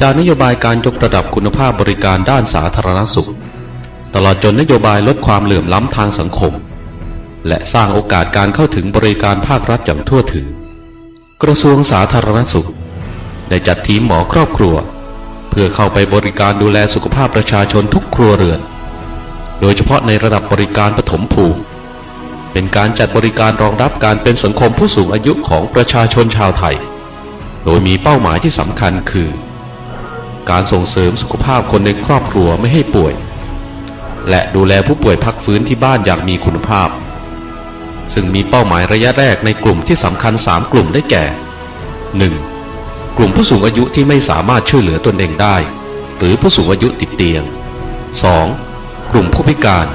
จากนโยบายการยกระดับคุณภาพบริการด้านสาธารณสุข ตลอดจนนโยบายลดความเหลื่อมล้ำทางสังคม และสร้างโอกาสการเข้าถึงบริการภาครัฐอย่างทั่วถึง กระทรวงสาธารณสุข ได้จัดทีมหมอครอบครัว เพื่อเข้าไปบริการดูแลสุขภาพประชาชนทุกครัวเรือน โดยเฉพาะในระดับบริการปฐมภูมิ เป็นการจัดบริการรองรับการเป็นสังคมผู้สูงอายุของประชาชนชาวไทย โดยมีเป้าหมายที่สำคัญคือ การส่งเสริมสุขภาพคนในครอบครัวไม่ให้ป่วย และดูแลผู้ป่วยพักฟื้นที่บ้านอย่างมีคุณภาพ ซึ่งมีเป้าหมายระยะแรกในกลุ่มที่สำคัญ 3 กลุ่มได้แก่ 1. กลุ่มผู้สูงอายุที่ไม่สามารถช่วยเหลือตนเองได้ หรือผู้สูงอายุติดเตียง 2. กลุ่มผู้พิการ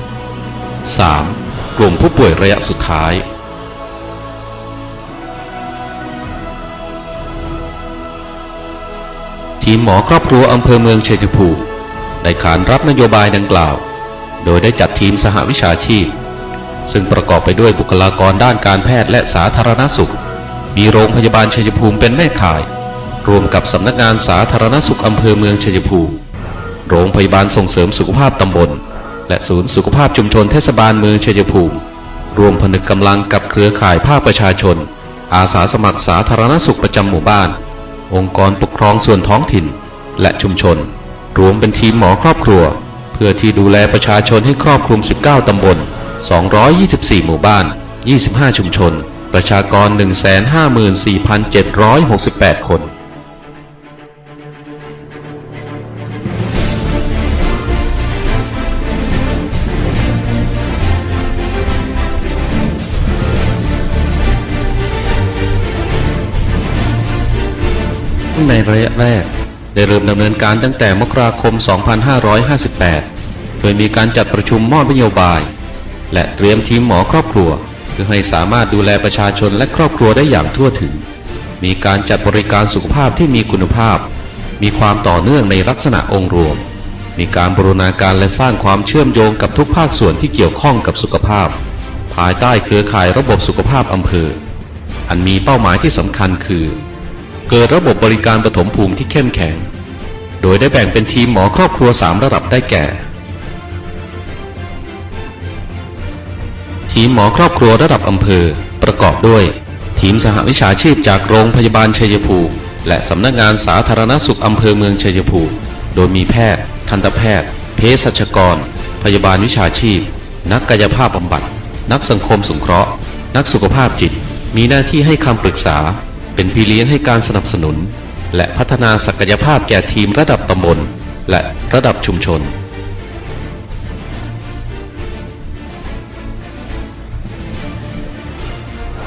3. กลุ่มผู้ป่วยระยะสุดท้าย ทีมหมอครอบครัวอำเภอเมืองเชัยภูมิได้ขานรับนโยบายดังกล่าว โดยได้จัดทีมสหวิชาชีพ ซึ่งประกอบไปด้วยบุคลากรด้านการแพทย์และสาธารณสุข มีโรงพยาบาลเชัยภูมิเป็นแม่ข่าย รวมกับสำนักงานสาธารณสุขอำเภอเมืองเชัยภูมิ โรงพยาบาลส่งเสริมสุขภาพตำบล และศูนย์สุขภาพชุมชนเทศบาลเมืองเชัยภูมิ รวมผนึกกำลังกับเครือข่ายภาคประชาชน อาสาสมัครสาธารณสุขประจำหมู่บ้าน องค์กรปกครองส่วนท้องถิ่น และชุมชน รวมเป็นทีมหมอครอบครัว เพื่อที่ดูแลประชาชนให้ครอบคลุม 19 ตำบล 224 หมู่บ้าน 25 ชุมชน ประชากร 154,768 คน ในระยะแรก ได้เริ่มดำเนินการตั้งแต่มกราคม 2558 โดยมีการจัดประชุมมอบนโยบาย และเตรียมทีมหมอครอบครัว เพื่อให้สามารถดูแลประชาชนและครอบครัวได้อย่างทั่วถึง มีการจัดบริการสุขภาพที่มีคุณภาพ มีความต่อเนื่องในลักษณะองค์รวม มีการบรูรณาการและสร้างความเชื่อมโยงกับทุกภาคส่วนที่เกี่ยวข้องกับสุขภาพ ภายใต้เครือข่ายระบบสุขภาพอำเภอ อันมีเป้าหมายที่สำคัญคือ เกิดระบบบริการปฐมภูมิที่เข้มแข็ง โดยได้แบ่งเป็นทีมหมอครอบครัว 3 ระดับได้แก่ ทีมหมอครอบครัวระดับอำเภอ ประกอบด้วย ทีมสหวิชาชีพจากโรงพยาบาลชัยภูมิและสำนักงานสาธารณสุขอำเภอเมืองชัยภูมิ โดยมีแพทย์ ทันตแพทย์ เภสัชกร พยาบาลวิชาชีพ นักกายภาพบำบัด นักสังคมสงเคราะห์ นักสุขภาพจิต มีหน้าที่ให้คำปรึกษา เป็นพี่เลี้ยงให้การสนับสนุน และพัฒนาศักยภาพแก่ทีมระดับตำบล และระดับชุมชน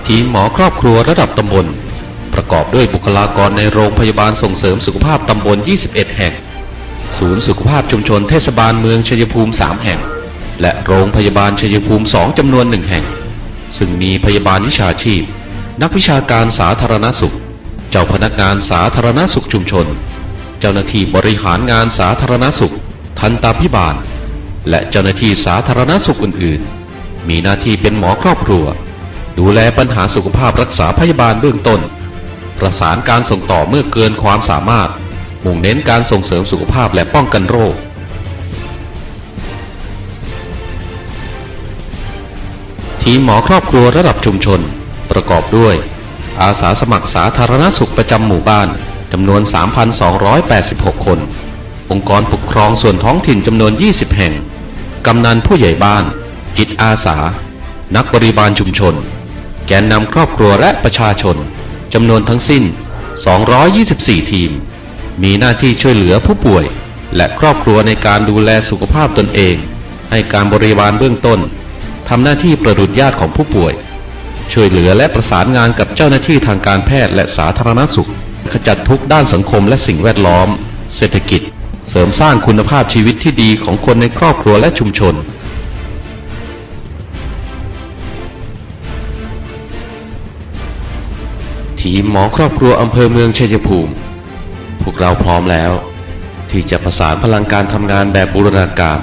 ทีมหมอครอบครัวระดับตำบล ประกอบด้วยบุคลากรในโรงพยาบาลส่งเสริมสุขภาพตำบล 21 แห่ง ศูนย์สุขภาพชุมชนเทศบาลเมืองชัยภูมิ 3 แห่ง และโรงพยาบาลชัยภูมิ 2จำนวนหนึ่งแห่ง ซึ่งมีพยาบาลวิชาชีพ นักวิชาการสาธารณสุข เจ้าพนักงานสาธารณสุขชุมชน เจ้าหน้าที่บริหารงานสาธารณสุข ทันตาพิบาล และเจ้าหน้าที่สาธารณสุขอื่นๆ มีหน้าที่เป็นหมอครอบครัว ดูแลปัญหาสุขภาพรักษาพยาบาลเบื้องต้น ประสานการส่งต่อเมื่อเกินความสามารถ มุ่งเน้นการส่งเสริมสุขภาพและป้องกันโรคทีมหมอครอบครัวระดับชุมชน ประกอบด้วย อาสาสมัครสาธารณสุขประจำหมู่บ้านจำนวน 3,286 คน องค์กรปกครองส่วนท้องถิ่นจำนวน 20 แห่ง กำนันผู้ใหญ่บ้าน จิตอาสา นักบริบาลชุมชน แกนนำครอบครัวและประชาชนจำนวนทั้งสิ้น 224 ทีม มีหน้าที่ช่วยเหลือผู้ป่วย และครอบครัวในการดูแลสุขภาพตนเอง ให้การบริบาลเบื้องต้นทำหน้าที่ประดุจญาติของผู้ป่วย ช่วยเหลือและประสานงานกับเจ้าหน้าที่ทางการแพทย์และสาธารณสุข ขจัดทุกด้านสังคมและสิ่งแวดล้อม เศรษฐกิจ เสริมสร้างคุณภาพชีวิตที่ดีของคนในครอบครัวและชุมชน ทีมหมอครอบครัวอำเภอเมืองชัยภูมิ พวกเราพร้อมแล้ว ที่จะประสานพลังการทำงานแบบบูรณาการ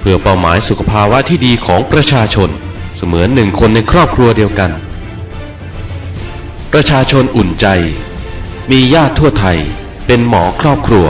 เพื่อเป้าหมายสุขภาวะที่ดีของประชาชน เสมือนหนึ่งคนในครอบครัวเดียวกัน ประชาชนอุ่นใจ มีญาติทั่วไทยเป็นหมอครอบครัว